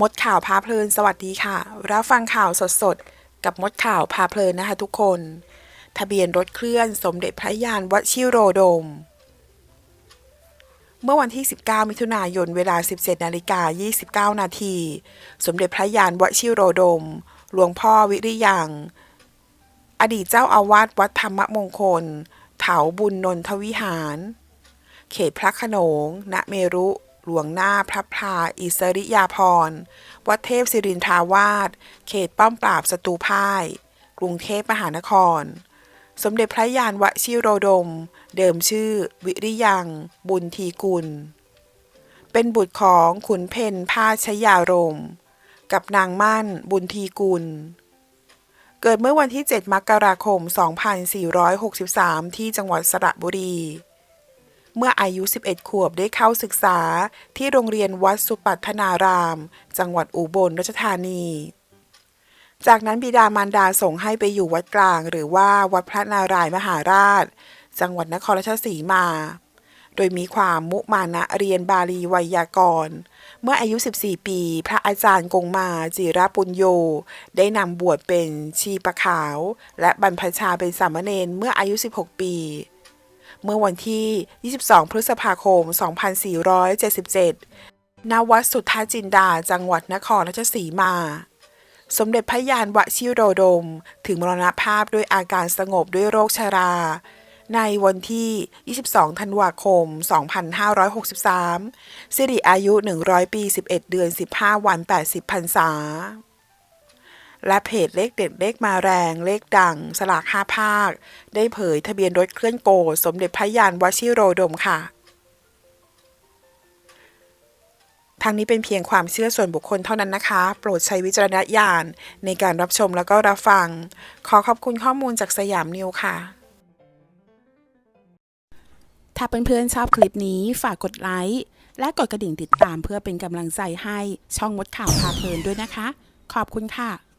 มดข่าวพาเพลินสวัสดีค่ะ รับฟังข่าวสดๆ กับมดข่าวพาเพลินนะคะทุกคน ทะเบียนรถเคลื่อนสมเด็จพระยานวชิโรดม เมื่อวันที่ 19 มิถุนายนเวลา 17นาฬิกา29 นาทีสมเด็จพระยานวชิโรดม หลวงพ่อวิริยัง อดีตเจ้าอาวาสวัดธรรมมงคล เถาบุญนนทวิหาร เขตพระขนง ณเมรุ หลวงหน้าพระพลาอิสริยาพรณ์วัดเทพศิรินทาวาส เขตป้อมปราบสตูพ่าย กรุงเทพมหานคร สมเด็จพระยานวชิโรดม เดิมชื่อ วิริยัง บุญทีกุล เป็นบุตรของขุนเพนพาชยารม กับนางมั่นบุญทีกุล เกิดเมื่อวันที่ 7 มกราคม 2463 ที่จังหวัดสระบุรี เมื่ออายุ 11 ขวบได้เข้าศึกษาที่โรงเรียนวัดสุปัทนาราม จังหวัดอุบลราชธานี จากนั้นบิดามารดาส่งให้ไปอยู่วัดกลาง หรือว่าวัดพระนารายมหาราช จังหวัดนครราชสีมา โดยมีความมุมานะเรียนบาลีไวยากรณ์ เมื่ออายุ 14 ปี พระอาจารย์กงมาจิรปุญโย ได้นำบวชเป็นชีปะขาว และบรรพชาเป็นสามเณรเมื่ออายุ 16 ปี เมื่อวันที่ 22 พฤษภาคม 2477 ณ วัดสุทธาจินดา จังหวัดนครราชสีมา สมเด็จพระยานวชิโรดม ถึงมรณภาพด้วยอาการสงบด้วยโรคชารา ในวันที่ 22 ธันวาคม 2563 สิริอายุ 100 ปี 11 เดือน 15 วัน 80 พรรษา และเพจเลขเด็ดเลขมาแรงเลขดัง สลากห้าภาค ได้เผยทะเบียนรถเคลื่อนโก สมเด็จพระยานวชิโรดมค่ะทางนี้เป็นเพียงความเชื่อส่วนบุคคลเท่านั้นนะคะ โปรดใช้วิจารณญาณในการรับชมแล้วก็รับฟัง ขอขอบคุณข้อมูลจากสยามนิวค่ะ ถ้าเพื่อนๆชอบคลิปนี้ฝากกดไลค์ และกดกระดิ่งติดตามเพื่อเป็นกำลังใจให้ช่องมดข่าวพาเพลินด้วยนะคะ ขอบคุณค่ะ